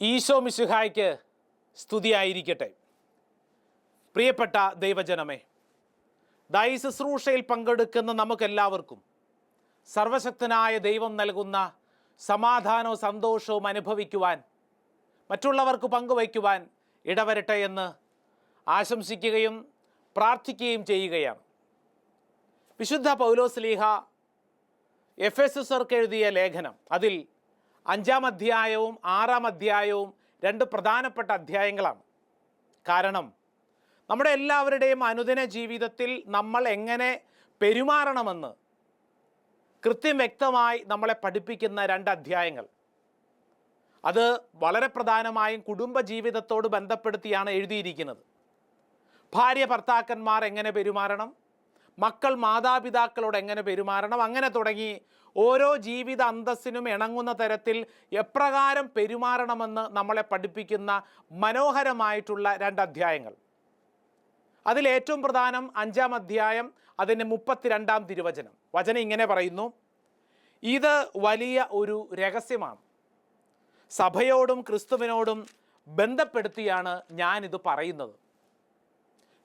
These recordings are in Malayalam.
ഈശോ മിശുഹായ്ക്ക് സ്തുതിയായിരിക്കട്ടെ. പ്രിയപ്പെട്ട ദൈവജനമേ ദൈ ശുശ്രൂഷയിൽ പങ്കെടുക്കുന്ന നമുക്കെല്ലാവർക്കും സർവശക്തനായ ദൈവം നൽകുന്ന സമാധാനവും സന്തോഷവും അനുഭവിക്കുവാൻ മറ്റുള്ളവർക്ക് പങ്കുവയ്ക്കുവാൻ ഇടവരട്ടെ എന്ന് ആശംസിക്കുകയും പ്രാർത്ഥിക്കുകയും ചെയ്യുകയാണ്. വിശുദ്ധ പൗലോസ്ലീഹ എഫ് എസ് എസർക്ക് എഴുതിയ ലേഖനം. അതിൽ അഞ്ചാം അധ്യായവും ആറാം അധ്യായവും രണ്ട് പ്രധാനപ്പെട്ട അധ്യായങ്ങളാണ്. കാരണം നമ്മുടെ എല്ലാവരുടെയും അനുദിന ജീവിതത്തിൽ നമ്മൾ എങ്ങനെ പെരുമാറണമെന്ന് കൃത്യം വ്യക്തമായി നമ്മളെ പഠിപ്പിക്കുന്ന രണ്ട് അധ്യായങ്ങൾ. അത് വളരെ പ്രധാനമായും കുടുംബ ജീവിതത്തോട് ബന്ധപ്പെടുത്തിയാണ് എഴുതിയിരിക്കുന്നത്. ഭാര്യ ഭർത്താക്കന്മാർ എങ്ങനെ പെരുമാറണം? മക്കൾ മാതാപിതാക്കളോട് എങ്ങനെ പെരുമാറണം? അങ്ങനെ തുടങ്ങി ഓരോ ജീവിത അന്തസ്സിനും ഇണങ്ങുന്ന തരത്തിൽ എപ്രകാരം പെരുമാറണമെന്ന് നമ്മളെ പഠിപ്പിക്കുന്ന മനോഹരമായിട്ടുള്ള രണ്ട് അധ്യായങ്ങൾ. അതിൽ ഏറ്റവും പ്രധാനം അഞ്ചാം അധ്യായം അതിന്റെ മുപ്പത്തിരണ്ടാം തിരുവചനം. വചനം ഇങ്ങനെ പറയുന്നു ഇത് വലിയ ഒരു രഹസ്യമാണ്. സഭയോടും ക്രിസ്തുവിനോടും ബന്ധപ്പെടുത്തിയാണ് ഞാനിത് പറയുന്നത്.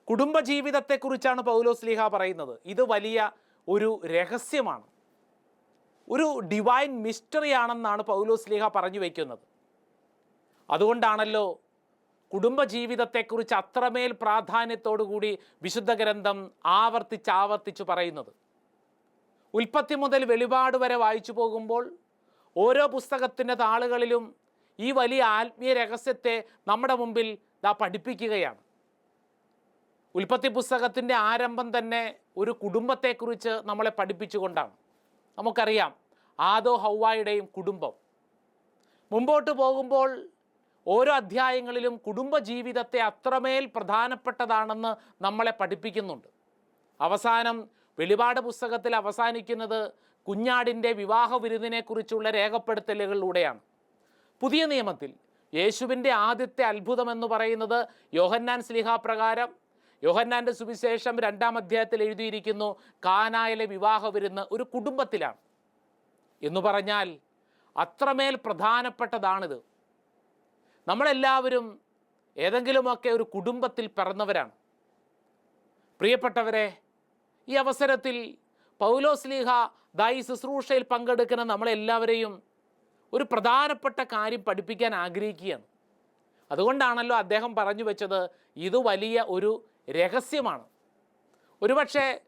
കുടുംബജീവിതത്തെക്കുറിച്ചാണ് പൗലോസ് ലീഹ പറയുന്നത്. ഇത് വലിയ ഒരു രഹസ്യമാണ്. ഒരു ഡിവൈൻ മിസ്റ്ററി ആണെന്നാണ് പൗലോസ് ലീഹ പറഞ്ഞു വയ്ക്കുന്നത് അതുകൊണ്ടാണല്ലോ കുടുംബജീവിതത്തെക്കുറിച്ച് അത്രമേൽ പ്രാധാന്യത്തോടു കൂടി വിശുദ്ധ ഗ്രന്ഥം ആവർത്തിച്ച് ആവർത്തിച്ച് പറയുന്നത്. ഉൽപ്പത്തി മുതൽ വെളിപാട് വരെ വായിച്ചു പോകുമ്പോൾ ഓരോ പുസ്തകത്തിന്റെ താളുകളിലും ഈ വലിയ ആത്മീയ രഹസ്യത്തെ നമ്മുടെ മുമ്പിൽ ദാ പഠിപ്പിക്കുകയാണ്. ഉൽപ്പത്തി പുസ്തകത്തിന്റെ ആരംഭം തന്നെ ഒരു കുടുംബത്തെക്കുറിച്ച് നമ്മളെ പഠിപ്പിച്ചുകൊണ്ടാണ്. നമുക്കറിയാം ആദോ ഹൗവായുടെയും കുടുംബം. മുമ്പോട്ട് പോകുമ്പോൾ ഓരോ അധ്യായങ്ങളിലും കുടുംബജീവിതത്തെ അത്രമേൽ പ്രധാനപ്പെട്ടതാണെന്ന് നമ്മളെ പഠിപ്പിക്കുന്നുണ്ട്. അവസാനം വെളിപാട് പുസ്തകത്തിൽ അവസാനിക്കുന്നത് കുഞ്ഞാടിന്റെ വിവാഹ വിരുന്നിനെക്കുറിച്ചുള്ള രേഖപ്പെടുത്തലുകളിലൂടെയാണ്. പുതിയ നിയമത്തിൽ യേശുവിന്റെ ആദ്യത്തെ അത്ഭുതം എന്ന് പറയുന്നത് യോഹന്നാൻ സ്ലിഹ പ്രകാരം യോഹന്നാന്റെ സുവിശേഷം രണ്ടാം അധ്യായത്തിൽ എഴുതിയിരിക്കുന്നു കാനായിലെ വിവാഹം വരുന്ന ഒരു കുടുംബത്തിലാണ്. എന്ന് പറഞ്ഞാൽ അത്രമേൽ പ്രധാനപ്പെട്ടതാണിത്. നമ്മളെല്ലാവരും ഏതെങ്കിലുമൊക്കെ ഒരു കുടുംബത്തിൽ പിറന്നവരാണ്. പ്രിയപ്പെട്ടവരെ ഈ അവസരത്തിൽ പൗലോസ്ലീഹ ദായി ശുശ്രൂഷയിൽ പങ്കെടുക്കുന്ന നമ്മളെല്ലാവരെയും ഒരു പ്രധാനപ്പെട്ട കാര്യം പഠിപ്പിക്കാൻ ആഗ്രഹിക്കുകയാണ്. അതുകൊണ്ടാണല്ലോ അദ്ദേഹം പറഞ്ഞു വെച്ചത് ഇത് വലിയ ഒരു രഹസ്യമാണ്. ഒരുപക്ഷെ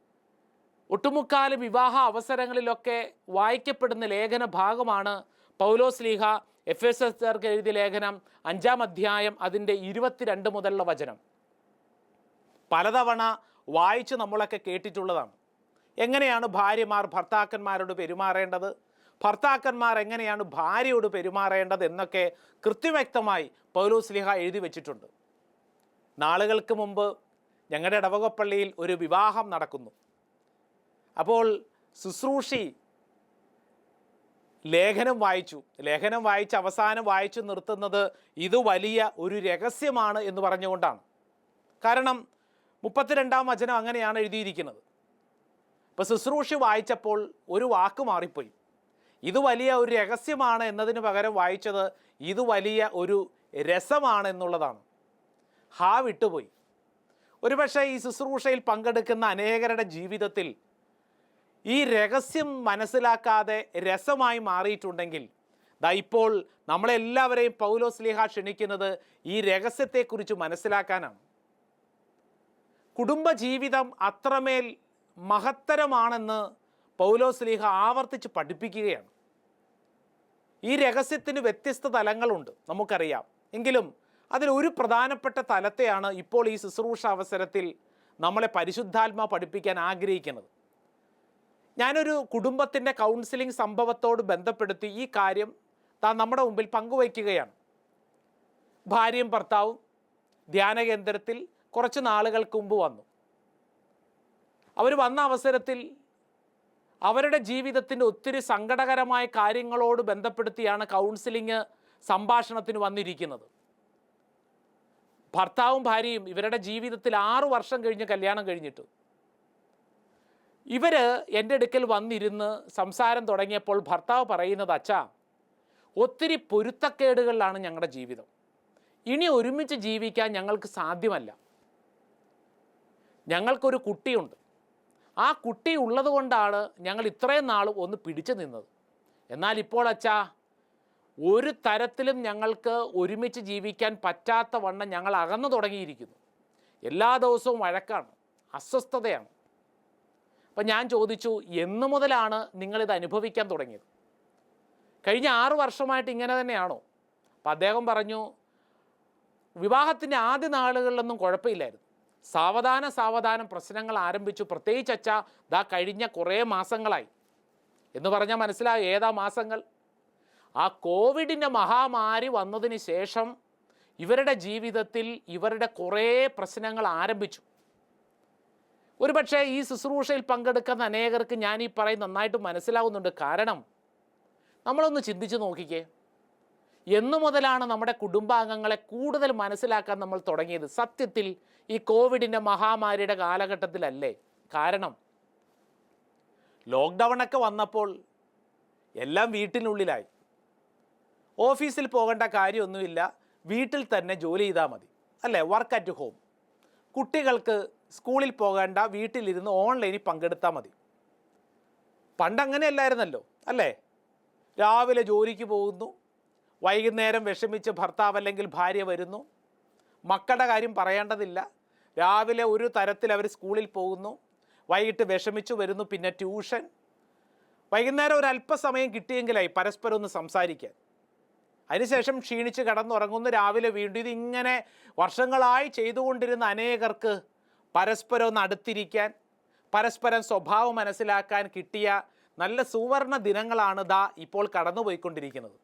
ഒട്ടുമുക്കാൽ വിവാഹ അവസരങ്ങളിലൊക്കെ വായിക്കപ്പെടുന്ന ലേഖന ഭാഗമാണ് പൗലോസ് ലീഹ എഫ് എസ് എസ് ആർക്ക് എഴുതിയ ലേഖനം അഞ്ചാം അധ്യായം അതിന്റെ ഇരുപത്തിരണ്ട് മുതലുള്ള വചനം. പലതവണ വായിച്ച് നമ്മളൊക്കെ കേട്ടിട്ടുള്ളതാണ്. എങ്ങനെയാണ് ഭാര്യമാർ ഭർത്താക്കന്മാരോട് പെരുമാറേണ്ടത്? ഭർത്താക്കന്മാർ എങ്ങനെയാണ് ഭാര്യയോട് പെരുമാറേണ്ടത് എന്നൊക്കെ കൃത്യവ്യക്തമായി പൗലോസ് ലീഹ എഴുതി വെച്ചിട്ടുണ്ട്. നാളുകൾക്ക് മുമ്പ് ഞങ്ങളുടെ ഇടവകപ്പള്ളിയിൽ ഒരു വിവാഹം നടക്കുന്നു. അപ്പോൾ ശുശ്രൂഷി ലേഖനം വായിച്ചു. ലേഖനം വായിച്ച് അവസാനം വായിച്ചു നിർത്തുന്നത് ഇത് വലിയ ഒരു രഹസ്യമാണ് എന്ന് പറഞ്ഞുകൊണ്ടാണ്. കാരണം മുപ്പത്തിരണ്ടാം വചനം അങ്ങനെയാണ് എഴുതിയിരിക്കുന്നത്. ഇപ്പോൾ ശുശ്രൂഷി വായിച്ചപ്പോൾ ഒരു വാക്ക് മാറിപ്പോയി. ഇത് വലിയ ഒരു രഹസ്യമാണ് എന്നതിന് പകരം വായിച്ചത് ഇത് വലിയ ഒരു രസമാണ് എന്നുള്ളതാണ് ഹാ വിട്ടുപോയി. ഒരുപക്ഷെ ഈ ശുശ്രൂഷയിൽ പങ്കെടുക്കുന്ന അനേകരുടെ ജീവിതത്തിൽ ഈ രഹസ്യം മനസ്സിലാക്കാതെ രസമായി മാറിയിട്ടുണ്ടെങ്കിൽ ദാ ഇപ്പോൾ നമ്മളെല്ലാവരെയും പൗലോസ് സ്ലീഹ ക്ഷണിക്കുന്നത് ഈ രഹസ്യത്തെക്കുറിച്ച് മനസ്സിലാക്കാനാണ്. കുടുംബജീവിതം അത്രമേൽ മഹത്തരമാണെന്ന് പൗലോസ് ലീഹ ആവർത്തിച്ച് പഠിപ്പിക്കുകയാണ്. ഈ രഹസ്യത്തിന് വ്യത്യസ്ത തലങ്ങളുണ്ട് നമുക്കറിയാം. എങ്കിലും അതിൽ ഒരു പ്രധാനപ്പെട്ട തലത്തെയാണ് ഇപ്പോൾ ഈ ശുശ്രൂഷ അവസരത്തിൽ നമ്മളെ പരിശുദ്ധാത്മ പഠിപ്പിക്കാൻ ആഗ്രഹിക്കുന്നത്. ഞാനൊരു കുടുംബത്തിന്റെ കൗൺസിലിംഗ് സംഭവത്തോട് ബന്ധപ്പെടുത്തി ഈ കാര്യം താൻ നമ്മുടെ മുമ്പിൽ പങ്കുവയ്ക്കുകയാണ്. ഭാര്യയും ഭർത്താവും ധ്യാന കേന്ദ്രത്തിൽ കുറച്ച് നാളുകൾക്ക് മുമ്പ് വന്നു. അവർ വന്ന അവസരത്തിൽ അവരുടെ ജീവിതത്തിന്റെ ഒത്തിരി സങ്കടകരമായ കാര്യങ്ങളോട് ബന്ധപ്പെടുത്തിയാണ് കൗൺസിലിംഗ് സംഭാഷണത്തിന് വന്നിരിക്കുന്നത്. ഭർത്താവും ഭാര്യയും ഇവരുടെ ജീവിതത്തിൽ ആറു വർഷം കഴിഞ്ഞ് കല്യാണം കഴിഞ്ഞിട്ട്. ഇവർ എന്റെ അടുക്കൽ വന്നിരുന്ന് സംസാരം തുടങ്ങിയപ്പോൾ ഭർത്താവ് പറയുന്നത് അച്ഛാ ഒത്തിരി പൊരുത്തക്കേടുകളിലാണ് ഞങ്ങളുടെ ജീവിതം. ഇനി ഒരുമിച്ച് ജീവിക്കാൻ ഞങ്ങൾക്ക് സാധ്യമല്ല. ഞങ്ങൾക്കൊരു കുട്ടിയുണ്ട്. ആ കുട്ടി ഉള്ളതുകൊണ്ടാണ് ഞങ്ങൾ ഇത്രയും നാളും ഒന്ന് പിടിച്ചു നിന്നത്. എന്നാൽ ഇപ്പോൾ അച്ഛാ ഒരു തരത്തിലും ഞങ്ങൾക്ക് ഒരുമിച്ച് ജീവിക്കാൻ പറ്റാത്ത വണ്ണം ഞങ്ങൾ അകന്നു തുടങ്ങിയിരിക്കുന്നു. എല്ലാ ദിവസവും വഴക്കാണ് അസ്വസ്ഥതയാണ്. അപ്പം ഞാൻ ചോദിച്ചു എന്ന് മുതലാണ് നിങ്ങളിത് അനുഭവിക്കാൻ തുടങ്ങിയത്? കഴിഞ്ഞ ആറ് വർഷമായിട്ട് ഇങ്ങനെ തന്നെയാണോ? അപ്പം അദ്ദേഹം പറഞ്ഞു വിവാഹത്തിന്റെ ആദ്യ നാളുകളിലൊന്നും കുഴപ്പമില്ലായിരുന്നു. സാവധാന സാവധാനം പ്രശ്നങ്ങൾ ആരംഭിച്ചു. പ്രത്യേകിച്ച് അച്ഛാ ദാ കഴിഞ്ഞ കുറേ മാസങ്ങളായി. എന്ന് പറഞ്ഞാൽ മനസ്സിലായി ഏതാ മാസങ്ങൾ? ആ കോവിഡിന്റെ മഹാമാരി വന്നതിന് ശേഷം ഇവരുടെ ജീവിതത്തിൽ ഇവരുടെ കുറേ പ്രശ്നങ്ങൾ ആരംഭിച്ചു. ഒരുപക്ഷെ ഈ ശുശ്രൂഷയിൽ പങ്കെടുക്കുന്ന അനേകർക്ക് ഞാൻ ഈ പറയും നന്നായിട്ട് മനസ്സിലാവുന്നുണ്ട്. കാരണം നമ്മളൊന്ന് ചിന്തിച്ചു നോക്കിക്കേ. എന്നു മുതലാണ് നമ്മുടെ കുടുംബാംഗങ്ങളെ കൂടുതൽ മനസ്സിലാക്കാൻ നമ്മൾ തുടങ്ങിയത്. സത്യത്തിൽ ഈ കോവിഡിന്റെ മഹാമാരിയുടെ കാലഘട്ടത്തിലല്ലേ? കാരണം ലോക്ക്ഡൗണൊക്കെ വന്നപ്പോൾ എല്ലാം വീട്ടിനുള്ളിലായി. ഓഫീസിൽ പോകേണ്ട കാര്യമൊന്നുമില്ല. വീട്ടിൽ തന്നെ ജോലി ചെയ്താൽ മതി. അല്ലേ? വർക്ക് അറ്റ് ഹോം കുട്ടികൾക്ക് സ്കൂളിൽ പോകേണ്ട വീട്ടിലിരുന്ന് ഓൺലൈനിൽ പങ്കെടുത്താൽ മതി. പണ്ടങ്ങനെയല്ലായിരുന്നല്ലോ. അല്ലേ? രാവിലെ ജോലിക്ക് പോകുന്നു. വൈകുന്നേരം വിഷമിച്ച് ഭർത്താവ് അല്ലെങ്കിൽ ഭാര്യ വരുന്നു. മക്കളുടെ കാര്യം പറയേണ്ടതില്ല. രാവിലെ ഒരു തരത്തിൽ അവർ സ്കൂളിൽ പോകുന്നു. വൈകിട്ട് വിഷമിച്ചു വരുന്നു പിന്നെ ട്യൂഷൻ. വൈകുന്നേരം ഒരു അല്പസമയം കിട്ടിയെങ്കിലായി പരസ്പരം ഒന്ന് സംസാരിക്കാൻ. അതിനുശേഷം ക്ഷീണിച്ച് കിടന്നുറങ്ങുന്നു. രാവിലെ വീണ്ടും ഇതിങ്ങനെ വർഷങ്ങളായി ചെയ്തുകൊണ്ടിരുന്ന അനേകർക്ക് പരസ്പരം ഒന്ന് അടുത്തിരിക്കാൻ പരസ്പരം സ്വഭാവം മനസ്സിലാക്കാൻ കിട്ടിയ നല്ല സുവർണ ദിനങ്ങളാണ് ദാ ഇപ്പോൾ കടന്നുപോയിക്കൊണ്ടിരിക്കുന്നത്.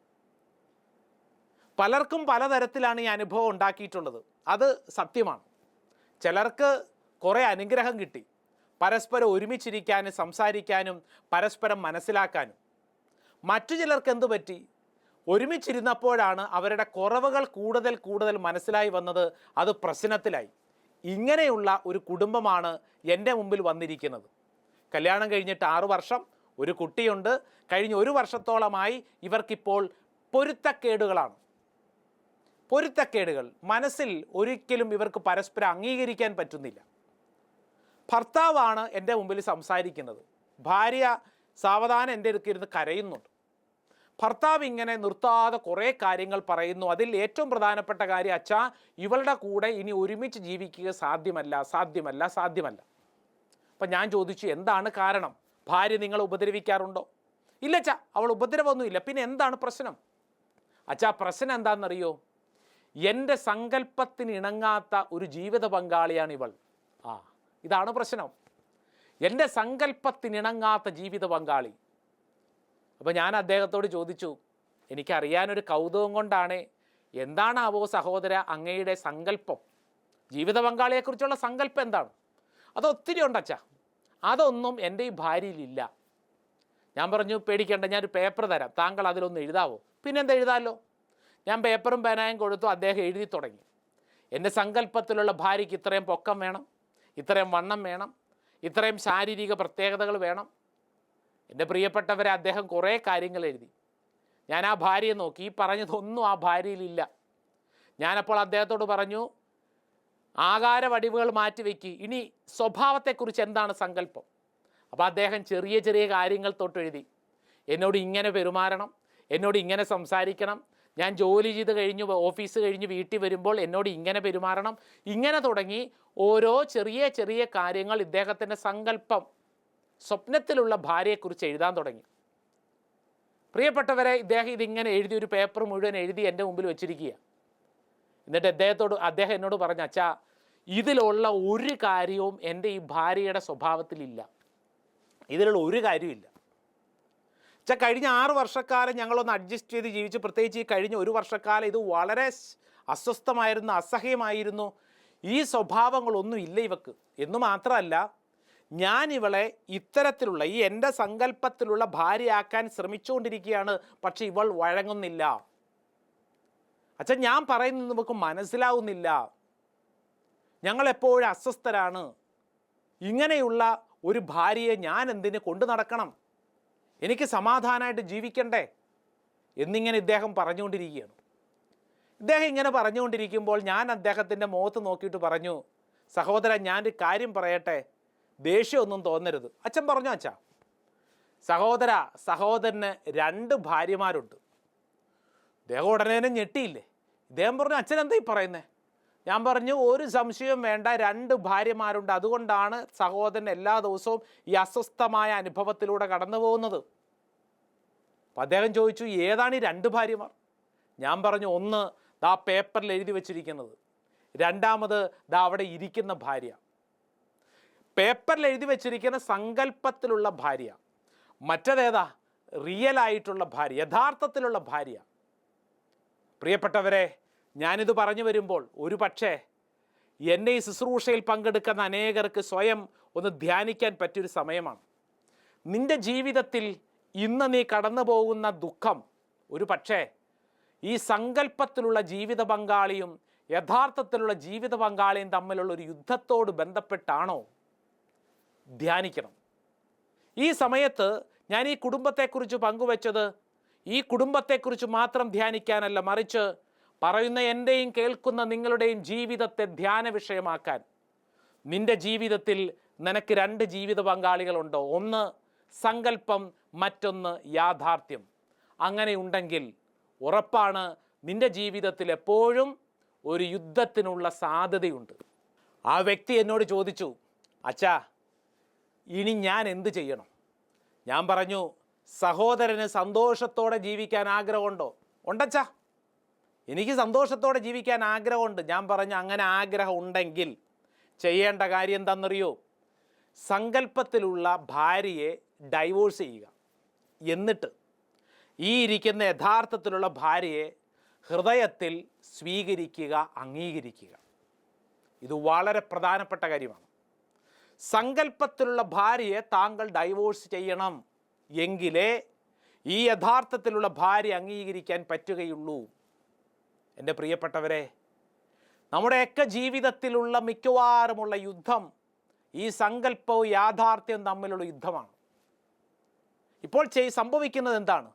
പലർക്കും പലതരത്തിലാണ് ഈ അനുഭവം ഉണ്ടാക്കിയിട്ടുള്ളത്. അത് സത്യമാണ്. ചിലർക്ക് കുറേ അനുഗ്രഹം കിട്ടി. പരസ്പരം ഒരുമിച്ചിരിക്കാനും സംസാരിക്കാനും പരസ്പരം മനസ്സിലാക്കാനും. മറ്റു ചിലർക്ക് എന്തു പറ്റി? ഒരുമിച്ചിരുന്നപ്പോഴാണ് അവരുടെ കുറവുകൾ കൂടുതൽ കൂടുതൽ മനസ്സിലായി വന്നത്. അത് പ്രശ്നത്തിലായി. ഇങ്ങനെയുള്ള ഒരു കുടുംബമാണ് എന്റെ മുമ്പിൽ വന്നിരിക്കുന്നത്. കല്യാണം കഴിഞ്ഞിട്ട് ആറു വർഷം ഒരു കുട്ടിയുണ്ട്. കഴിഞ്ഞ ഒരു വർഷത്തോളമായി ഇവർക്കിപ്പോൾ പൊരുത്തക്കേടുകളാണ്. പൊരുത്തക്കേടുകൾ. മനസ്സിൽ ഒരിക്കലും ഇവർക്ക് പരസ്പരം അംഗീകരിക്കാൻ പറ്റുന്നില്ല. ഭർത്താവാണ് എന്റെ മുമ്പിൽ സംസാരിക്കുന്നത്. ഭാര്യ സാവധാനം എന്റെ അടുക്കിരുന്ന് കരയുന്നുണ്ട്. ഭർത്താവ് ഇങ്ങനെ നിർത്താതെ കുറേ കാര്യങ്ങൾ പറയുന്നു. അതിൽ ഏറ്റവും പ്രധാനപ്പെട്ട കാര്യം അച്ഛാ ഇവളുടെ കൂടെ ഇനി ഒരുമിച്ച് ജീവിക്കുക സാധ്യമല്ല സാധ്യമല്ല സാധ്യമല്ല. അപ്പം ഞാൻ ചോദിച്ചു എന്താണ് കാരണം? ഭാര്യ നിങ്ങളെ ഉപദ്രവിക്കാറുണ്ടോ? ഇല്ല അച്ഛാ അവൾ ഉപദ്രവമൊന്നുമില്ല. പിന്നെ എന്താണ് പ്രശ്നം? അച്ഛാ പ്രശ്നം എന്താണെന്നറിയോ? എന്റെ സങ്കല്പത്തിന് ഇണങ്ങാത്ത ഒരു ജീവിത പങ്കാളിയാണ് ഇവൾ. ആ ഇതാണ് പ്രശ്നം. എന്റെ സങ്കല്പത്തിനിണങ്ങാത്ത ജീവിത പങ്കാളി. അപ്പോൾ ഞാൻ അദ്ദേഹത്തോട് ചോദിച്ചു എനിക്കറിയാനൊരു കൗതുകം കൊണ്ടാണ് എന്താണ് എന്താണാവോ സഹോദര അങ്ങയുടെ സങ്കല്പം? ജീവിത പങ്കാളിയെക്കുറിച്ചുള്ള സങ്കല്പം എന്താണ്? അതൊത്തിരി ഉണ്ടച്ചാ. അതൊന്നും എന്റെ ഈ ഭാര്യയിലില്ല. ഞാൻ പറഞ്ഞു പേടിക്കേണ്ട ഞാനൊരു പേപ്പർ തരാം. താങ്കൾ അതിലൊന്ന് എഴുതാവോ? പിന്നെന്താ എഴുതാമല്ലോ ഞാൻ പേപ്പറും പേനായും കൊടുത്തു അദ്ദേഹം എഴുതി തുടങ്ങി. എന്റെ സങ്കല്പത്തിലുള്ള ഭാര്യയ്ക്ക് ഇത്രയും പൊക്കം വേണം ഇത്രയും വണ്ണം വേണം ഇത്രയും ശാരീരിക പ്രത്യേകതകൾ വേണം എന്റെ പ്രിയപ്പെട്ടവരെ അദ്ദേഹം കുറേ കാര്യങ്ങൾ എഴുതി. ഞാൻ ആ ഭാര്യയെ നോക്കി. ഈ പറഞ്ഞതൊന്നും ആ ഭാര്യയിലില്ല. ഞാനപ്പോൾ അദ്ദേഹത്തോട് പറഞ്ഞു ആകാര വടിവുകൾ മാറ്റിവെക്ക്. ഇനി സ്വഭാവത്തെക്കുറിച്ച് എന്താണ് സങ്കല്പം? അപ്പോൾ അദ്ദേഹം ചെറിയ ചെറിയ കാര്യങ്ങൾ തൊട്ട് എഴുതി എന്നോട് ഇങ്ങനെ പെരുമാറണം എന്നോട് ഇങ്ങനെ സംസാരിക്കണം. ഞാൻ ജോലി ചെയ്ത് കഴിഞ്ഞ് ഓഫീസ് കഴിഞ്ഞ് വീട്ടിൽ വരുമ്പോൾ എന്നോട് ഇങ്ങനെ പെരുമാറണം. ഇങ്ങനെ തുടങ്ങി ഓരോ ചെറിയ ചെറിയ കാര്യങ്ങൾ ഇദ്ദേഹത്തിന്റെ സങ്കല്പം സ്വപ്നത്തിലുള്ള ഭാര്യയെക്കുറിച്ച് എഴുതാൻ തുടങ്ങി. പ്രിയപ്പെട്ടവരെ ഇദ്ദേഹം ഇതിങ്ങനെ എഴുതി ഒരു പേപ്പർ മുഴുവൻ എഴുതി എന്റെ മുമ്പിൽ വെച്ചിരിക്കുക എന്നിട്ട് അദ്ദേഹത്തോട് അദ്ദേഹം എന്നോട് പറഞ്ഞ അച്ഛാ ഇതിലുള്ള ഒരു കാര്യവും എന്റെ ഈ ഭാര്യയുടെ സ്വഭാവത്തിലില്ല. ഇതിലുള്ള ഒരു കാര്യമില്ല അച്ഛാ കഴിഞ്ഞ ആറ് വർഷക്കാലം ഞങ്ങളൊന്ന് അഡ്ജസ്റ്റ് ചെയ്ത് ജീവിച്ച് പ്രത്യേകിച്ച് ഈ കഴിഞ്ഞ ഒരു വർഷക്കാലം ഇത് വളരെ അസ്വസ്ഥമായിരുന്നു അസഹ്യമായിരുന്നു. ഈ സ്വഭാവങ്ങളൊന്നും ഇല്ല ഇവക്ക്. എന്ന് മാത്രമല്ല ഞാൻ ഇവളെ ഇത്തരത്തിലുള്ള ഈ എന്റെ സങ്കല്പത്തിലുള്ള ഭാര്യയാക്കാൻ ശ്രമിച്ചുകൊണ്ടിരിക്കുകയാണ് പക്ഷെ ഇവൾ വഴങ്ങുന്നില്ല. അച്ഛൻ ഞാൻ പറയുന്നത് നമുക്ക് മനസ്സിലാവുന്നില്ല. ഞങ്ങളെപ്പോഴും അസ്വസ്ഥരാണ്. ഇങ്ങനെയുള്ള ഒരു ഭാര്യയെ ഞാൻ എന്തിന് കൊണ്ടു നടക്കണം? എനിക്ക് സമാധാനമായിട്ട് ജീവിക്കണ്ടേ? എന്നിങ്ങനെ ഇദ്ദേഹം പറഞ്ഞുകൊണ്ടിരിക്കുകയാണ്. ഇദ്ദേഹം ഇങ്ങനെ പറഞ്ഞുകൊണ്ടിരിക്കുമ്പോൾ ഞാൻ അദ്ദേഹത്തിന്റെ മുഖത്ത് നോക്കിയിട്ട് പറഞ്ഞു സഹോദരൻ ഞാനൊരു കാര്യം പറയട്ടെ? ദേഷ്യമൊന്നും തോന്നരുത്. അച്ഛൻ പറഞ്ഞു അച്ഛാ? സഹോദര സഹോദരന് രണ്ട് ഭാര്യമാരുണ്ട്. ഇദ്ദേഹം ഉടനെ ഞെട്ടിയില്ലേ? ഇദ്ദേഹം പറഞ്ഞു അച്ഛൻ എന്താ ഈ പറയുന്നത് ഞാൻ പറഞ്ഞു ഒരു സംശയവും വേണ്ട രണ്ട് ഭാര്യമാരുണ്ട്. അതുകൊണ്ടാണ് സഹോദരൻ എല്ലാ ദിവസവും ഈ അസ്വസ്ഥമായ അനുഭവത്തിലൂടെ കടന്നു പോകുന്നത്. അപ്പം അദ്ദേഹം ചോദിച്ചു ഏതാണ് ഈ രണ്ട് ഭാര്യമാർ? ഞാൻ പറഞ്ഞു ഒന്ന് ദാ പേപ്പറിൽ എഴുതി വച്ചിരിക്കുന്നത്. രണ്ടാമത് ദാ അവിടെ ഇരിക്കുന്ന ഭാര്യ. പേപ്പറിൽ എഴുതി വെച്ചിരിക്കുന്ന സങ്കല്പത്തിലുള്ള ഭാര്യ. മറ്റതേതാ? റിയൽ ആയിട്ടുള്ള ഭാര്യ യഥാർത്ഥത്തിലുള്ള ഭാര്യ. പ്രിയപ്പെട്ടവരെ ഞാനിത് പറഞ്ഞു വരുമ്പോൾ ഒരു പക്ഷേ എന്നെ ഈ ശുശ്രൂഷയിൽ പങ്കെടുക്കുന്ന അനേകർക്ക് സ്വയം ഒന്ന് ധ്യാനിക്കാൻ പറ്റിയൊരു സമയമാണ്. നിന്റെ ജീവിതത്തിൽ ഇന്ന് നീ കടന്നു പോകുന്ന ദുഃഖം ഒരു പക്ഷേ ഈ സങ്കല്പത്തിലുള്ള ജീവിത പങ്കാളിയും യഥാർത്ഥത്തിലുള്ള ജീവിത പങ്കാളിയും തമ്മിലുള്ള ഒരു യുദ്ധത്തോട് ബന്ധപ്പെട്ടാണോ? ധ്യാനിക്കണം. ഈ സമയത്ത് ഞാൻ ഈ കുടുംബത്തെക്കുറിച്ച് പങ്കുവച്ചത് ഈ കുടുംബത്തെക്കുറിച്ച് മാത്രം ധ്യാനിക്കാനല്ല മറിച്ച് പറയുന്ന എന്റെയും കേൾക്കുന്ന നിങ്ങളുടെയും ജീവിതത്തെ ധ്യാന വിഷയമാക്കാൻ. നിന്റെ ജീവിതത്തിൽ നിനക്ക് രണ്ട് ജീവിത പങ്കാളികളുണ്ടോ? ഒന്ന് സങ്കല്പം മറ്റൊന്ന് യാഥാർത്ഥ്യം. അങ്ങനെ ഉണ്ടെങ്കിൽ ഉറപ്പാണ് നിന്റെ ജീവിതത്തിൽ എപ്പോഴും ഒരു യുദ്ധത്തിനുള്ള സാധ്യതയുണ്ട്. ആ വ്യക്തി എന്നോട് ചോദിച്ചു അച്ഛാ ഇനി ഞാൻ എന്ത് ചെയ്യണം? ഞാൻ പറഞ്ഞു സഹോദരന് സന്തോഷത്തോടെ ജീവിക്കാൻ ആഗ്രഹമുണ്ടോ? ഉണ്ടച്ചാ. എനിക്ക് സന്തോഷത്തോടെ ജീവിക്കാൻ ആഗ്രഹമുണ്ട്. ഞാൻ പറഞ്ഞു അങ്ങനെ ആഗ്രഹം ഉണ്ടെങ്കിൽ ചെയ്യേണ്ട കാര്യം എന്താണെന്നറിയോ? സങ്കല്പത്തിലുള്ള ഭാര്യയെ ഡൈവോഴ്സ് ചെയ്യുക. എന്നിട്ട് ഈ ഇരിക്കുന്ന യഥാർത്ഥത്തിലുള്ള ഭാര്യയെ ഹൃദയത്തിൽ സ്വീകരിക്കുക അംഗീകരിക്കുക. ഇത് വളരെ പ്രധാനപ്പെട്ട കാര്യമാണ്. സങ്കല്പത്തിലുള്ള ഭാര്യയെ താങ്കൾ ഡൈവോഴ്സ് ചെയ്യണം. എങ്കിലേ ഈ യഥാർത്ഥത്തിലുള്ള ഭാര്യ അംഗീകരിക്കാൻ പറ്റുകയുള്ളൂ. എന്റെ പ്രിയപ്പെട്ടവരെ നമ്മുടെയൊക്കെ ജീവിതത്തിലുള്ള മിക്കവാറുമുള്ള യുദ്ധം ഈ സങ്കല്പവും യാഥാർത്ഥ്യവും തമ്മിലുള്ള യുദ്ധമാണ്. ഇപ്പോൾ ചെയ് സംഭവിക്കുന്നത് എന്താണ്?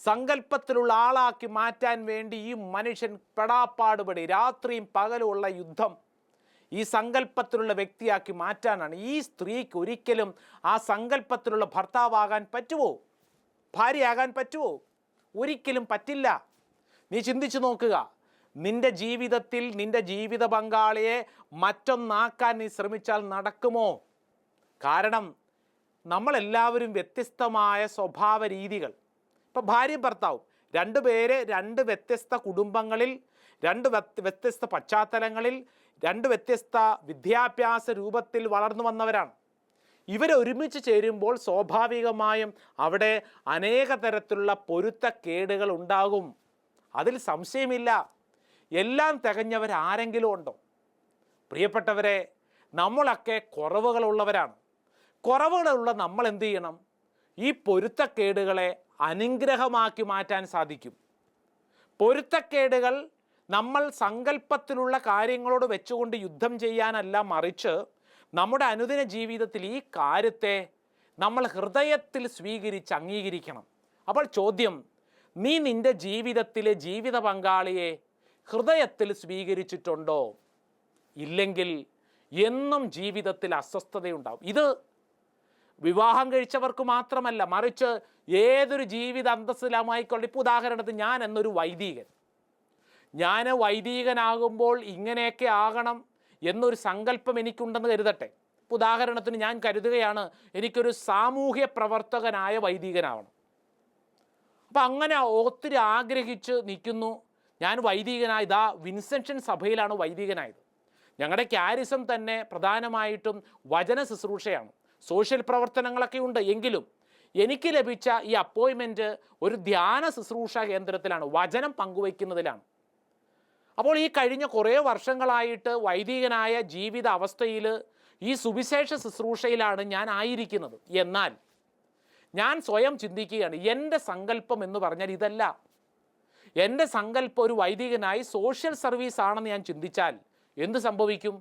സങ്കല്പത്തിലുള്ള ആളാക്കി മാറ്റാൻ വേണ്ടി ഈ മനുഷ്യൻ പെടാപ്പാടുപടി രാത്രിയും പകലുമുള്ള യുദ്ധം ഈ സങ്കല്പത്തിലുള്ള വ്യക്തിയാക്കി മാറ്റാനാണ് ഈ സ്ത്രീക്ക് ഒരിക്കലും ആ സങ്കല്പത്തിലുള്ള ഭർത്താവാകാൻ പറ്റുമോ ഭാര്യയാകാൻ പറ്റുമോ ഒരിക്കലും പറ്റില്ല. നീ ചിന്തിച്ചു നോക്കുക. നിന്റെ ജീവിതത്തിൽ നിന്റെ ജീവിത പങ്കാളിയെ മറ്റൊന്നാക്കാൻ നീ ശ്രമിച്ചാൽ നടക്കുമോ? കാരണം നമ്മളെല്ലാവരും വ്യത്യസ്തമായ സ്വഭാവ രീതികൾ. ഇപ്പം ഭാര്യയും ഭർത്താവും രണ്ടുപേരെ പേര് രണ്ട് വ്യത്യസ്ത കുടുംബങ്ങളിൽ രണ്ട് വ്യത്യസ്ത പശ്ചാത്തലങ്ങളിൽ രണ്ട് വ്യത്യസ്ത വിദ്യാഭ്യാസ രൂപത്തിൽ വളർന്നു വന്നവരാണ്. ഇവരൊരുമിച്ച് ചേരുമ്പോൾ സ്വാഭാവികമായും അവിടെ അനേക തരത്തിലുള്ള പൊരുത്തക്കേടുകൾ ഉണ്ടാകും. അതിൽ സംശയമില്ല. എല്ലാം തികഞ്ഞവർ ആരെങ്കിലും ഉണ്ടോ? പ്രിയപ്പെട്ടവരെ നമ്മളൊക്കെ കുറവുകളുള്ളവരാണ്. കുറവുകളുള്ള നമ്മൾ എന്ത് ചെയ്യണം? ഈ പൊരുത്തക്കേടുകളെ അനുഗ്രഹമാക്കി മാറ്റാൻ സാധിക്കും. പൊരുത്തക്കേടുകൾ നമ്മൾ സങ്കല്പത്തിലുള്ള കാര്യങ്ങളോട് വെച്ചുകൊണ്ട് യുദ്ധം ചെയ്യാനല്ല മറിച്ച് നമ്മുടെ അനുദിന ജീവിതത്തിൽ ഈ കാര്യത്തെ നമ്മൾ ഹൃദയത്തിൽ സ്വീകരിച്ച് അംഗീകരിക്കണം. അപ്പോൾ ചോദ്യം നീ നിന്റെ ജീവിതത്തിലെ ജീവിത പങ്കാളിയെ ഹൃദയത്തിൽ സ്വീകരിച്ചിട്ടുണ്ടോ? ഇല്ലെങ്കിൽ എന്നും ജീവിതത്തിൽ അസ്വസ്ഥതയുണ്ടാവും. ഇത് വിവാഹം കഴിച്ചവർക്ക് മാത്രമല്ല മറിച്ച് ഏതൊരു ജീവിത അന്തസ്സിലമായിക്കൊള്ളി ഇപ്പോൾ ഉദാഹരണത്തിന് ഞാൻ എന്നൊരു വൈദികൻ ഞാൻ വൈദികനാകുമ്പോൾ ഇങ്ങനെയൊക്കെ ആകണം എന്നൊരു സങ്കല്പം എനിക്കുണ്ടെന്ന് കരുതട്ടെ. ഉദാഹരണത്തിന് ഞാൻ കരുതുകയാണ് എനിക്കൊരു സാമൂഹ്യ പ്രവർത്തകനായ വൈദികനാവണം. അപ്പം അങ്ങനെ ഒത്തിരി ആഗ്രഹിച്ച് നിൽക്കുന്നു. ഞാൻ വൈദികനായത് ആ വിൻസെൻഷൻ സഭയിലാണ് വൈദികനായത്. ഞങ്ങളുടെ ക്യാരിസം തന്നെ പ്രധാനമായിട്ടും വചന ശുശ്രൂഷയാണ്. സോഷ്യൽ പ്രവർത്തനങ്ങളൊക്കെ ഉണ്ട് എങ്കിലും എനിക്ക് ലഭിച്ച ഈ അപ്പോയിൻമെന്റ് ഒരു ധ്യാന ശുശ്രൂഷ കേന്ദ്രത്തിലാണ് വചനം പങ്കുവയ്ക്കുന്നതിലാണ്. അപ്പോൾ ഈ കഴിഞ്ഞ കുറേ വർഷങ്ങളായിട്ട് വൈദികനായ ജീവിത അവസ്ഥയിൽ ഈ സുവിശേഷ ശുശ്രൂഷയിലാണ് ഞാൻ ആയിരിക്കുന്നത്. എന്നാൽ ഞാൻ സ്വയം ചിന്തിക്കുകയാണ് എന്റെ സങ്കല്പം എന്ന് പറഞ്ഞാൽ ഇതല്ല. എന്റെ സങ്കല്പം ഒരു വൈദികനായി സോഷ്യൽ സർവീസ് ആണെന്ന് ഞാൻ ചിന്തിച്ചാൽ എന്ത് സംഭവിക്കും?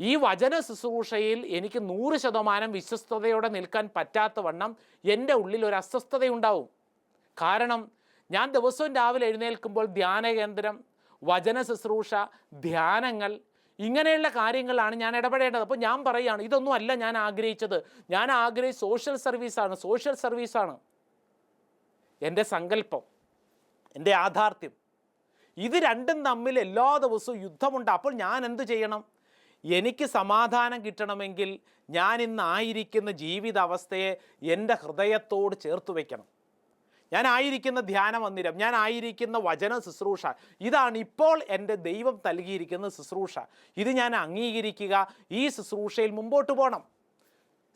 ഈ വചന ശുശ്രൂഷയിൽ എനിക്ക് നൂറ് ശതമാനം വിശ്വസ്തയോടെ നിൽക്കാൻ പറ്റാത്ത വണ്ണം എന്റെ ഉള്ളിൽ ഒരു അസ്വസ്ഥതയുണ്ടാവും. കാരണം ഞാൻ ദിവസവും രാവിലെ എഴുന്നേൽക്കുമ്പോൾ ധ്യാന കേന്ദ്രം വചന ശുശ്രൂഷ ധ്യാനങ്ങൾ ഇങ്ങനെയുള്ള കാര്യങ്ങളാണ് ഞാൻ ഇടപെടേണ്ടത്. അപ്പോൾ ഞാൻ പറയുകയാണ് ഇതൊന്നും അല്ല ഞാൻ ആഗ്രഹിച്ചത്. ഞാൻ ആഗ്രഹിച്ച സോഷ്യൽ സർവീസാണ് സോഷ്യൽ സർവീസാണ് എന്റെ സങ്കല്പം എന്റെ യാഥാർത്ഥ്യം. ഇത് രണ്ടും തമ്മിൽ എല്ലാ ദിവസവും യുദ്ധമുണ്ട്. അപ്പോൾ ഞാൻ എന്ത് ചെയ്യണം? എനിക്ക് സമാധാനം കിട്ടണമെങ്കിൽ ഞാൻ ഇന്ന് ആയിരിക്കുന്ന ജീവിതാവസ്ഥയെ എന്റെ ഹൃദയത്തോട് ചേർത്ത് വയ്ക്കണം ഞാൻ ആയിരിക്കുന്ന ധ്യാന മന്ദിരം ഞാൻ ആയിരിക്കുന്ന വചന ശുശ്രൂഷ ഇതാണ് ഇപ്പോൾ എന്റെ ദൈവം നൽകിയിരിക്കുന്ന ശുശ്രൂഷ. ഇത് ഞാൻ അംഗീകരിക്കുക ഈ ശുശ്രൂഷയിൽ മുമ്പോട്ട് പോകണം.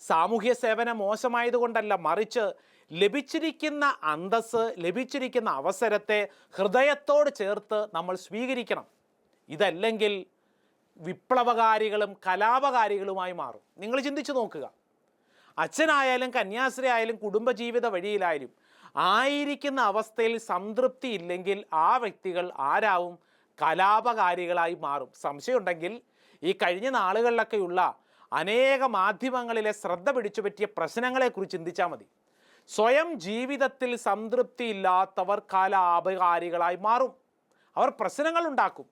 സാമൂഹ്യ സേവനം മോശമായതുകൊണ്ടല്ല മറിച്ച് ലഭിച്ചിരിക്കുന്ന അന്തസ് ലഭിച്ചിരിക്കുന്ന അവസരത്തെ ഹൃദയത്തോട് ചേർത്ത് നമ്മൾ സ്വീകരിക്കണം. ഇതല്ലെങ്കിൽ വിപ്ലവകാരികളും കലാപകാരികളുമായി മാറും. നിങ്ങൾ ചിന്തിച്ചു നോക്കുക. അച്ഛനായാലും കന്യാസ്ത്രീ ആയാലും കുടുംബജീവിത വഴിയിലായാലും ആയിരിക്കുന്ന അവസ്ഥയിൽ സംതൃപ്തി ഇല്ലെങ്കിൽ ആ വ്യക്തികൾ ആരാവും? കലാപകാരികളായി മാറും. സംശയമുണ്ടെങ്കിൽ ഈ കഴിഞ്ഞ നാളുകളിലൊക്കെയുള്ള അനേക മാധ്യമങ്ങളിലെ ശ്രദ്ധ പിടിച്ചു പറ്റിയ പ്രശ്നങ്ങളെക്കുറിച്ച് ചിന്തിച്ചാൽ മതി. സ്വയം ജീവിതത്തിൽ സംതൃപ്തി ഇല്ലാത്തവർ കലാപകാരികളായി മാറും. അവർ പ്രശ്നങ്ങൾ ഉണ്ടാക്കും.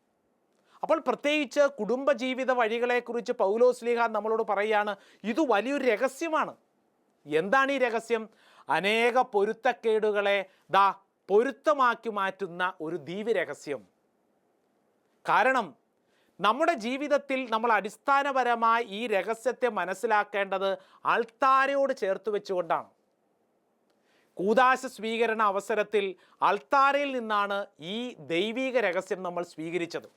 അപ്പോൾ പ്രത്യേകിച്ച് കുടുംബജീവിത വഴികളെക്കുറിച്ച് പൗലോസ്ലിഹ നമ്മളോട് പറയുകയാണ് ഇത് വലിയൊരു രഹസ്യമാണ്. എന്താണ് ഈ രഹസ്യം? അനേക പൊരുത്തക്കേടുകളെ ദാ പൊരുത്തമാക്കി മാറ്റുന്ന ഒരു രഹസ്യം. കാരണം നമ്മുടെ ജീവിതത്തിൽ നമ്മൾ അടിസ്ഥാനപരമായി ഈ രഹസ്യത്തെ മനസ്സിലാക്കേണ്ടത് അൾത്താരയോട് ചേർത്ത് വെച്ചുകൊണ്ടാണ്. കൂതാശ സ്വീകരണ അവസരത്തിൽ അൾത്താരയിൽ നിന്നാണ് ഈ ദൈവീക രഹസ്യം നമ്മൾ സ്വീകരിച്ചത്.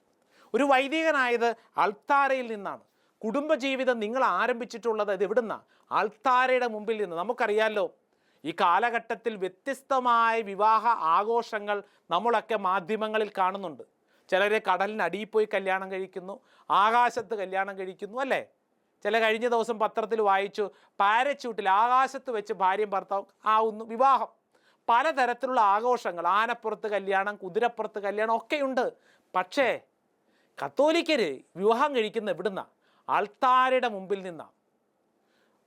ഒരു വൈദികനായത് അൾത്താരയിൽ നിന്നാണ്. കുടുംബജീവിതം നിങ്ങൾ ആരംഭിച്ചിട്ടുള്ളത് ഇത് എവിടുന്ന? അൾത്താരയുടെ മുമ്പിൽ നിന്ന്. നമുക്കറിയാലോ ഈ കാലഘട്ടത്തിൽ വ്യത്യസ്തമായ വിവാഹ ആഘോഷങ്ങൾ നമ്മളൊക്കെ മാധ്യമങ്ങളിൽ കാണുന്നുണ്ട്. ചിലരെ കടലിനടിയിൽ പോയി കല്യാണം കഴിക്കുന്നു ആകാശത്ത് കല്യാണം കഴിക്കുന്നു അല്ലേ? ചില കഴിഞ്ഞ ദിവസം പത്രത്തിൽ വായിച്ചു പാരച്യൂട്ടിൽ ആകാശത്ത് വെച്ച് ഭാര്യയും ഭർത്താവും ആവുന്നു വിവാഹം. പലതരത്തിലുള്ള ആഘോഷങ്ങൾ ആനപ്പുറത്ത് കല്യാണം കുതിരപ്പുറത്ത് കല്യാണം ഒക്കെയുണ്ട് പക്ഷേ കത്തോലിക്കര് വിവാഹം കഴിക്കുന്ന എവിടുന്ന? ആൾത്താരുടെ മുമ്പിൽ നിന്നാണ്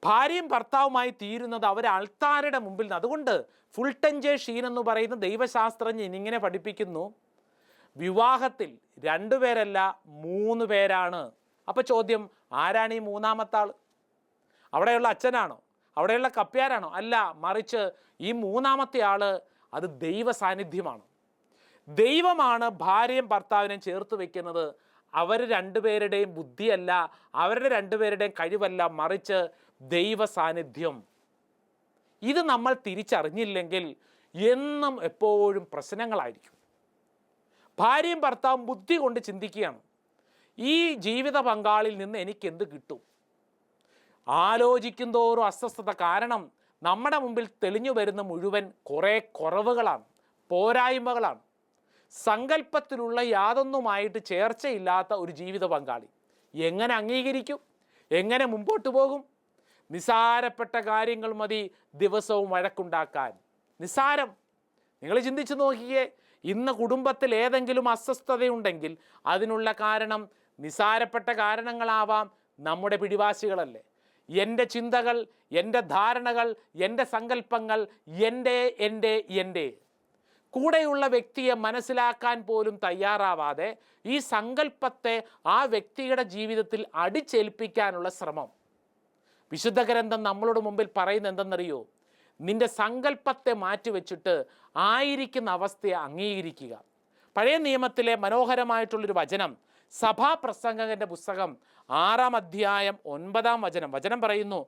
ഭാര്യയും ഭർത്താവുമായി തീരുന്നത് അവർ ആൾത്താരുടെ മുമ്പിൽ നിന്ന്. അതുകൊണ്ട് ഫുൾ ടെൻജെ ഷീൻ എന്ന് പറയുന്ന ദൈവശാസ്ത്രജ്ഞൻ ഇങ്ങനെ പഠിപ്പിക്കുന്നു. വിവാഹത്തിൽ രണ്ടു പേരല്ല മൂന്ന് പേരാണ്. അപ്പോൾ ചോദ്യം ആരാണ് ഈ മൂന്നാമത്തെ ആൾ അവിടെയുള്ള അച്ഛനാണോ? അവിടെയുള്ള കപ്പ്യാരാണോ അല്ല മറിച്ച് ഈ മൂന്നാമത്തെ ആൾ അത് ദൈവ സാന്നിധ്യമാണ്. ദൈവമാണ് ഭാര്യയും ഭർത്താവിനെയും ചേർത്ത് വെക്കുന്നത്. അവർ രണ്ടുപേരുടെയും ബുദ്ധിയല്ല അവരുടെ രണ്ടുപേരുടെയും കഴിവല്ല മറിച്ച് ദൈവ സാന്നിധ്യം ഇത് നമ്മൾ തിരിച്ചറിഞ്ഞില്ലെങ്കിൽ എന്നും എപ്പോഴും പ്രശ്നങ്ങളായിരിക്കും. ഭാര്യയും ഭർത്താവും ബുദ്ധി കൊണ്ട് ചിന്തിക്കുകയാണ്. ഈ ജീവിത പങ്കാളിൽ നിന്ന് എനിക്ക് എന്ത് കിട്ടും? ആലോചിക്കും തോറും അസ്വസ്ഥത കാരണം നമ്മുടെ മുമ്പിൽ തെളിഞ്ഞു വരുന്ന മുഴുവൻ കുറേ കുറവുകളാണ് പോരായ്മകളാണ്. സങ്കല്പത്തിലുള്ള യാതൊന്നുമായിട്ട് ചേർച്ചയില്ലാത്ത ഒരു ജീവിത പങ്കാളി. എങ്ങനെ അംഗീകരിക്കും? എങ്ങനെ മുമ്പോട്ട് പോകും? നിസാരപ്പെട്ട കാര്യങ്ങൾ മതി ദിവസവും വഴക്കുണ്ടാക്കാൻ. നിസാരം. നിങ്ങൾ ചിന്തിച്ചു നോക്കിയേ ഇന്ന് കുടുംബത്തിൽ ഏതെങ്കിലും അസ്വസ്ഥതയുണ്ടെങ്കിൽ അതിനുള്ള കാരണം നിസാരപ്പെട്ട കാരണങ്ങളാവാം നമ്മുടെ പിടിവാശികളല്ലേ. എന്റെ ചിന്തകൾ എന്റെ ധാരണകൾ എന്റെ സങ്കല്പങ്ങൾ എന്റെ എന്റെ എന്റെ. കൂടെയുള്ള വ്യക്തിയെ മനസ്സിലാക്കാൻ പോലും തയ്യാറാവാതെ ഈ സങ്കല്പത്തെ ആ വ്യക്തിയുടെ ജീവിതത്തിൽ അടിച്ചേൽപ്പിക്കാനുള്ള ശ്രമം. വിശുദ്ധ ഗ്രന്ഥം നമ്മളോട് മുമ്പിൽ പറയുന്നത് എന്തെന്നറിയോ? നിന്റെ സങ്കല്പത്തെ മാറ്റിവെച്ചിട്ട് ആയിരിക്കുന്ന അവസ്ഥയെ അംഗീകരിക്കുക. പഴയ നിയമത്തിലെ മനോഹരമായിട്ടുള്ളൊരു വചനം സഭാപ്രസംഗകന്റെ പുസ്തകം ആറാം അധ്യായം ഒൻപതാം വചനം. വചനം പറയുന്നു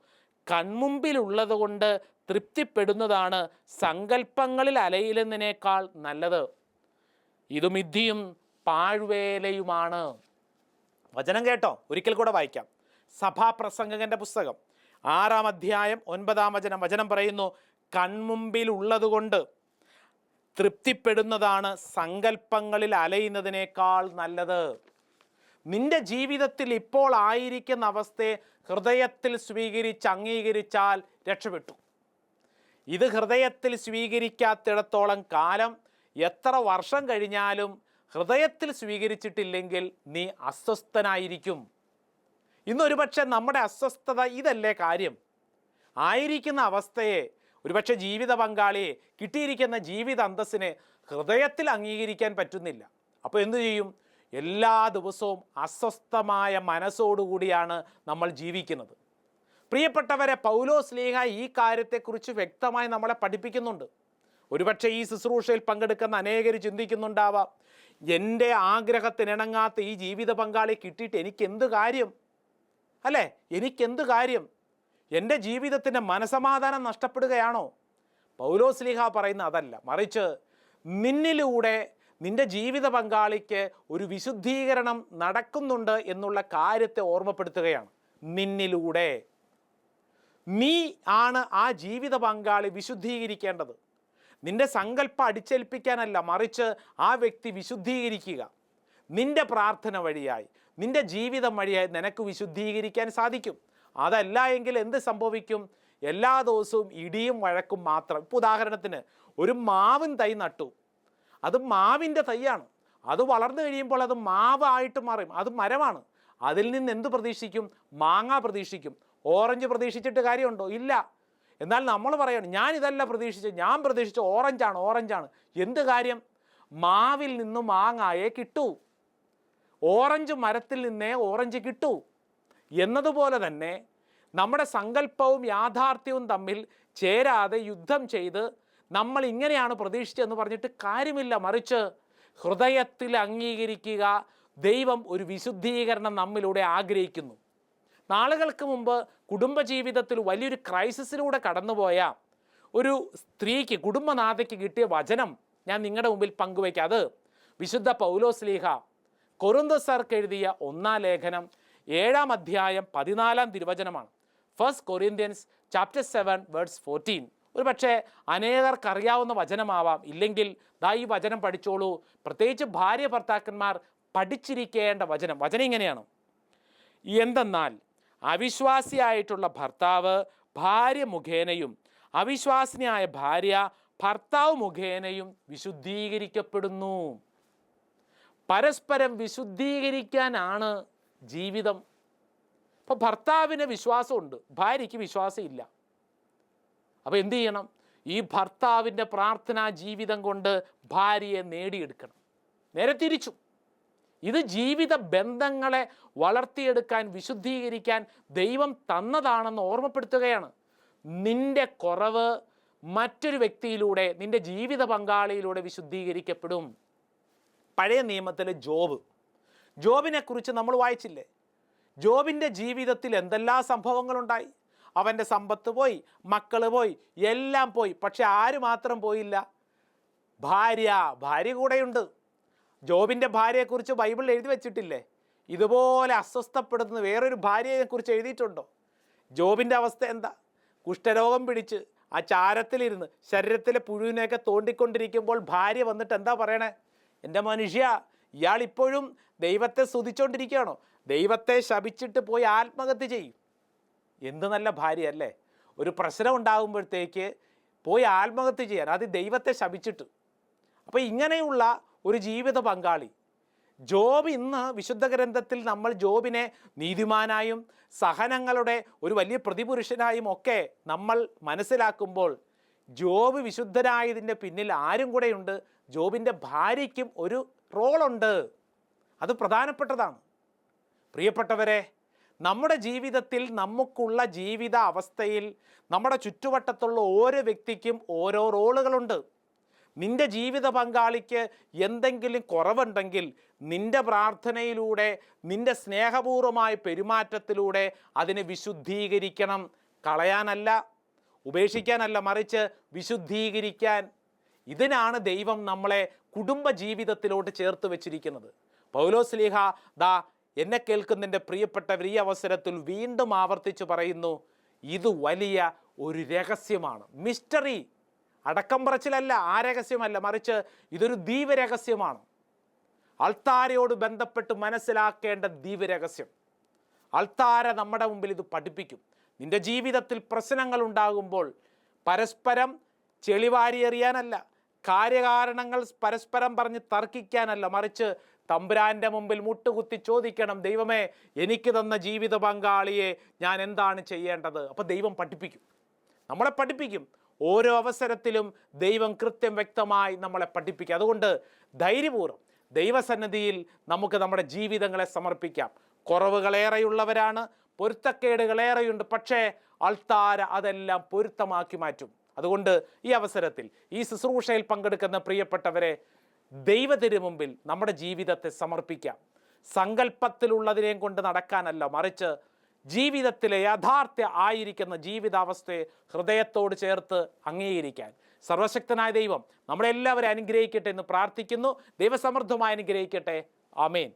കൺമുമ്പിലുള്ളത് കൊണ്ട് തൃപ്തിപ്പെടുന്നതാണ് സങ്കല്പങ്ങളിൽ അലയിലെന്നതിനേക്കാൾ നല്ലത്. ഇത് മിഥ്യയും പാഴ്വേലയുമാണ്. വചനം കേട്ടോ ഒരിക്കൽ കൂടെ വായിക്കാം. സഭാപ്രസംഗകന്റെ പുസ്തകം. ആറാം അധ്യായം ഒൻപതാം വചനം. വചനം പറയുന്നു കൺമുമ്പിൽ ഉള്ളതുകൊണ്ട് തൃപ്തിപ്പെടുന്നതാണ് സങ്കല്പങ്ങളിൽ അലയുന്നതിനേക്കാൾ നല്ലത്. നിന്റെ ജീവിതത്തിൽ ഇപ്പോൾ ആയിരിക്കുന്ന അവസ്ഥയെ ഹൃദയത്തിൽ സ്വീകരിച്ച് അംഗീകരിച്ചാൽ രക്ഷപ്പെട്ടു. ഇത് ഹൃദയത്തിൽ സ്വീകരിക്കാത്തിടത്തോളം കാലം എത്ര വർഷം കഴിഞ്ഞാലും ഹൃദയത്തിൽ സ്വീകരിച്ചിട്ടില്ലെങ്കിൽ നീ അസ്വസ്ഥനായിരിക്കും. ഇന്നൊരുപക്ഷെ നമ്മുടെ അസ്വസ്ഥത ഇതല്ലേ കാര്യം? ആയിരിക്കുന്ന അവസ്ഥയെ ഒരുപക്ഷെ ജീവിത പങ്കാളിയെ കിട്ടിയിരിക്കുന്ന ജീവിത അന്തസ്സിനെ ഹൃദയത്തിൽ അംഗീകരിക്കാൻ പറ്റുന്നില്ല. അപ്പോൾ എന്തു ചെയ്യും? എല്ലാ ദിവസവും അസ്വസ്ഥമായ മനസ്സോടുകൂടിയാണ് നമ്മൾ ജീവിക്കുന്നത്. പ്രിയപ്പെട്ടവരെ പൗലോ സ്ലീഹ ഈ കാര്യത്തെക്കുറിച്ച് വ്യക്തമായി നമ്മളെ പഠിപ്പിക്കുന്നുണ്ട്. ഒരുപക്ഷെ ഈ ശുശ്രൂഷയിൽ പങ്കെടുക്കുന്ന അനേകർ ചിന്തിക്കുന്നുണ്ടാവാം എന്റെ ആഗ്രഹത്തിനിണങ്ങാത്ത ഈ ജീവിത പങ്കാളി കിട്ടിയിട്ട് എനിക്ക് എന്ത് കാര്യം? അല്ലേ? എനിക്കെന്ത് കാര്യം? എന്റെ ജീവിതത്തിന്റെ മനസമാധാനം നഷ്ടപ്പെടുകയാണോ? പൗലോസ് ലീഹ പറയുന്ന അതല്ല. മറിച്ച് നിന്നിലൂടെ നിന്റെ ജീവിത പങ്കാളിക്ക് ഒരു വിശുദ്ധീകരണം നടക്കുന്നുണ്ട് എന്നുള്ള കാര്യത്തെ ഓർമ്മപ്പെടുത്തുകയാണ്. നിന്നിലൂടെ. നീ ആണ് ആ ജീവിത പങ്കാളി വിശുദ്ധീകരിക്കേണ്ടത്. നിന്റെ സങ്കല്പം അടിച്ചേൽപ്പിക്കാനല്ല. മറിച്ച് ആ വ്യക്തി വിശുദ്ധീകരിക്കുക. നിന്റെ പ്രാർത്ഥന വഴിയായി. നിന്റെ ജീവിതം വഴിയായി നിനക്ക് വിശുദ്ധീകരിക്കാൻ സാധിക്കും. അതല്ല എങ്കിൽ എന്ത് സംഭവിക്കും? എല്ലാ ദിവസവും ഇടിയും വഴക്കും മാത്രം. ഇപ്പോൾ ഉദാഹരണത്തിന് ഒരു മാവിൻ തൈ നട്ടു. അത് മാവിന്റെ തൈയാണ്. അത് വളർന്നു കഴിയുമ്പോൾ അത് മാവായിട്ട് മാറും. അത് മരമാണ്. അതിൽ നിന്ന് എന്ത് പ്രതീക്ഷിക്കും? മാങ്ങ പ്രതീക്ഷിക്കും. ഓറഞ്ച് പ്രതീക്ഷിച്ചിട്ട് കാര്യമുണ്ടോ? ഇല്ല. എന്നാൽ നമ്മൾ പറയണം ഞാൻ ഇതല്ല പ്രതീക്ഷിച്ചത്. ഞാൻ പ്രതീക്ഷിച്ച ഓറഞ്ചാണ് ഓറഞ്ചാണ്. എന്ത് കാര്യം? മാവിൽ നിന്ന് മാങ്ങായേ കിട്ടൂ. ഓറഞ്ച് മരത്തിൽ നിന്നേ ഓറഞ്ച് കിട്ടൂ. എന്നതുപോലെ തന്നെ നമ്മുടെ സങ്കല്പവും യാഥാർത്ഥ്യവും തമ്മിൽ ചേരാതെ യുദ്ധം ചെയ്ത് നമ്മൾ ഇങ്ങനെയാണ് പ്രതീക്ഷിച്ചതെന്ന് പറഞ്ഞിട്ട് കാര്യമില്ല. മറിച്ച് ഹൃദയത്തിൽ അംഗീകരിക്കുക ദൈവം ഒരു വിശുദ്ധീകരണം നമ്മിലൂടെ ആഗ്രഹിക്കുന്നു. നാളുകൾക്ക് മുമ്പ് കുടുംബജീവിതത്തിൽ വലിയൊരു ക്രൈസിസിലൂടെ കടന്നുപോയ ഒരു സ്ത്രീക്ക് കുടുംബനാഥയ്ക്ക് കിട്ടിയ വചനം ഞാൻ നിങ്ങളുടെ മുമ്പിൽ പങ്കുവയ്ക്കാം. അത് വിശുദ്ധ പൗലോസ്ലീഹ കൊറുന്തസർക്ക് എഴുതിയ ഒന്നാം ലേഖനം ഏഴാം അധ്യായം പതിനാലാം തിരുവചനമാണ്. First Corinthians chapter seven words fourteen ഒരു പക്ഷേ അനേകർക്കറിയാവുന്ന വചനമാവാം. ഇല്ലെങ്കിൽ ദാ ഈ വചനം പഠിച്ചോളൂ. പ്രത്യേകിച്ച് ഭാര്യ ഭർത്താക്കന്മാർ പഠിച്ചിരിക്കേണ്ട വചനം. വചനം ഇങ്ങനെയാണ്. എന്തെന്നാൽ അവിശ്വാസിയായിട്ടുള്ള ഭർത്താവ് ഭാര്യ മുഖേനയും അവിശ്വാസിനിയായ ഭാര്യ ഭർത്താവ് മുഖേനയും വിശുദ്ധീകരിക്കപ്പെടുന്നു. പരസ്പരം വിശുദ്ധീകരിക്കാനാണ് ജീവിതം. അപ്പോൾ ഭർത്താവിന് വിശ്വാസമുണ്ട്. ഭാര്യയ്ക്ക് വിശ്വാസമില്ല. അപ്പോൾ എന്തു ചെയ്യണം? ഈ ഭർത്താവിന്റെ പ്രാർത്ഥനാ ജീവിതം കൊണ്ട് ഭാര്യയെ നേടിയെടുക്കണം. നേരെ തിരിച്ചു. ഇത് ജീവിത ബന്ധങ്ങളെ വളർത്തിയെടുക്കാൻ വിശുദ്ധീകരിക്കാൻ ദൈവം തന്നതാണെന്ന് ഓർമ്മപ്പെടുത്തുകയാണ്. നിന്റെ കുറവ് മറ്റൊരു വ്യക്തിയിലൂടെ നിന്റെ ജീവിത പങ്കാളിയിലൂടെ വിശുദ്ധീകരിക്കപ്പെടും. പഴയ നിയമത്തിലെ ജോബ്. ജോബിനെ കുറിച്ച് നമ്മൾ വായിച്ചില്ലേ? ജോബിന്റെ ജീവിതത്തിൽ എന്തെല്ലാം സംഭവങ്ങളുണ്ടായി? അവന്റെ സമ്പത്ത് പോയി മക്കൾ പോയി എല്ലാം പോയി. പക്ഷെ ആര് മാത്രം പോയില്ല? ഭാര്യ. ഭാര്യ കൂടെയുണ്ട്. ജോബിന്റെ ഭാര്യയെക്കുറിച്ച് ബൈബിളിൽ എഴുതി വെച്ചിട്ടില്ലേ? ഇതുപോലെ അസ്വസ്ഥപ്പെടുന്ന വേറൊരു ഭാര്യയെക്കുറിച്ച് എഴുതിയിട്ടുണ്ടോ? ജോബിന്റെ അവസ്ഥ എന്താ? കുഷ്ഠരോഗം പിടിച്ച് ആ ചാരത്തിലിരുന്ന് ശരീരത്തിലെ പുഴുവിനെയൊക്കെ തോണ്ടിക്കൊണ്ടിരിക്കുമ്പോൾ ഭാര്യ വന്നിട്ട് എന്താ പറയണേ? എന്റെ മനുഷ്യ ഇയാളിപ്പോഴും ദൈവത്തെ സ്തുതിച്ചുകൊണ്ടിരിക്കുകയാണോ ദൈവത്തെ ശപിച്ചിട്ട് പോയി ആത്മഹത്യ ചെയ്യും. എന്ത് നല്ല ഭാര്യ അല്ലേ ഒരു പ്രശ്നം ഉണ്ടാകുമ്പോഴത്തേക്ക് പോയി ആത്മഹത്യ ചെയ്യാൻ അത് ദൈവത്തെ ശപിച്ചിട്ട്. അപ്പോൾ ഇങ്ങനെയുള്ള ഒരു ജീവിത പങ്കാളി ജോബ് ഇന്ന് വിശുദ്ധ ഗ്രന്ഥത്തിൽ നമ്മൾ ജോബിനെ നീതിമാനായും സഹനങ്ങളുടെ ഒരു വലിയ പ്രതിപുരുഷനായും ഒക്കെ നമ്മൾ മനസ്സിലാക്കുമ്പോൾ ജോബ് വിശുദ്ധനായതിന്റെ പിന്നിൽ ആരും കൂടെയുണ്ട്. ജോബിന്റെ ഭാര്യയ്ക്കും ഒരു റോളുണ്ട്. അത് പ്രധാനപ്പെട്ടതാണ്. പ്രിയപ്പെട്ടവരെ നമ്മുടെ ജീവിതത്തിൽ നമുക്കുള്ള ജീവിത അവസ്ഥയിൽ നമ്മുടെ ചുറ്റുവട്ടത്തുള്ള ഓരോ വ്യക്തിക്കും ഓരോ റോളുകളുണ്ട്. നിന്റെ ജീവിത പങ്കാളിക്ക് എന്തെങ്കിലും കുറവുണ്ടെങ്കിൽ നിന്റെ പ്രാർത്ഥനയിലൂടെ നിന്റെ സ്നേഹപൂർവമായ പെരുമാറ്റത്തിലൂടെ അതിനെ വിശുദ്ധീകരിക്കണം. കളയാനല്ല. ഉപേക്ഷിക്കാനല്ല മറിച്ച് വിശുദ്ധീകരിക്കാൻ. ഇതിനാണ് ദൈവം നമ്മളെ കുടുംബ ജീവിതത്തിലോട്ട് ചേർത്ത് വെച്ചിരിക്കുന്നത്. പൗലോസ് ലീഹ ദാ എന്നെ കേൾക്കുന്നതിന്റെ പ്രിയപ്പെട്ടവർ ഈ അവസരത്തിൽ വീണ്ടും ആവർത്തിച്ച് പറയുന്നു ഇത് വലിയ ഒരു രഹസ്യമാണ്. മിസ്റ്ററി അടക്കം പറച്ചിലല്ല ആ രഹസ്യമല്ല മറിച്ച് ഇതൊരു ദീപരഹസ്യമാണ്. അൾത്താരയോട് ബന്ധപ്പെട്ട് മനസ്സിലാക്കേണ്ട ദീപരഹസ്യം. അൾത്താര നമ്മുടെ മുമ്പിൽ ഇത് പഠിപ്പിക്കും. നിന്റെ ജീവിതത്തിൽ പ്രശ്നങ്ങൾ ഉണ്ടാകുമ്പോൾ പരസ്പരം ചെളിവാരി എറിയാനല്ല. കാര്യകാരണങ്ങൾ പരസ്പരം പറഞ്ഞ് തർക്കിക്കാനല്ല. മറിച്ച് തമ്പുരാന്റെ മുമ്പിൽ മുട്ടുകുത്തി ചോദിക്കണം ദൈവമേ എനിക്ക് തന്ന ജീവിത പങ്കാളിയെ ഞാൻ എന്താണ് ചെയ്യേണ്ടത്? അപ്പോൾ ദൈവം പഠിപ്പിക്കും. നമ്മളെ പഠിപ്പിക്കും. ഓരോ അവസരത്തിലും ദൈവം കൃത്യം വ്യക്തമായി നമ്മളെ പഠിപ്പിക്കും. അതുകൊണ്ട് ധൈര്യപൂർവം ദൈവസന്നിധിയിൽ നമുക്ക് നമ്മുടെ ജീവിതങ്ങളെ സമർപ്പിക്കാം. കുറവുകളേറെയുള്ളവരാണ് പൊരുത്തക്കേടുകളേറെയുണ്ട്. പക്ഷേ അൾത്താര അതെല്ലാം പൊരുത്തമാക്കി മാറ്റും. അതുകൊണ്ട് ഈ അവസരത്തിൽ ഈ ശുശ്രൂഷയിൽ പങ്കെടുക്കുന്ന പ്രിയപ്പെട്ടവരെ ദൈവത്തിന് മുമ്പിൽ നമ്മുടെ ജീവിതത്തെ സമർപ്പിക്കാം. സങ്കല്പത്തിലുള്ളതിനെയും കൊണ്ട് നടക്കാനല്ല മറിച്ച് ജീവിതത്തിലെ യഥാർത്ഥ ആയിരിക്കുന്ന ജീവിതാവസ്ഥയെ ഹൃദയത്തോട് ചേർത്ത് അംഗീകരിക്കാൻ. സർവശക്തനായ ദൈവം നമ്മളെല്ലാവരും അനുഗ്രഹിക്കട്ടെ എന്ന് പ്രാർത്ഥിക്കുന്നു. ദൈവസമൃദ്ധമായി അനുഗ്രഹിക്കട്ടെ. ആമേൻ.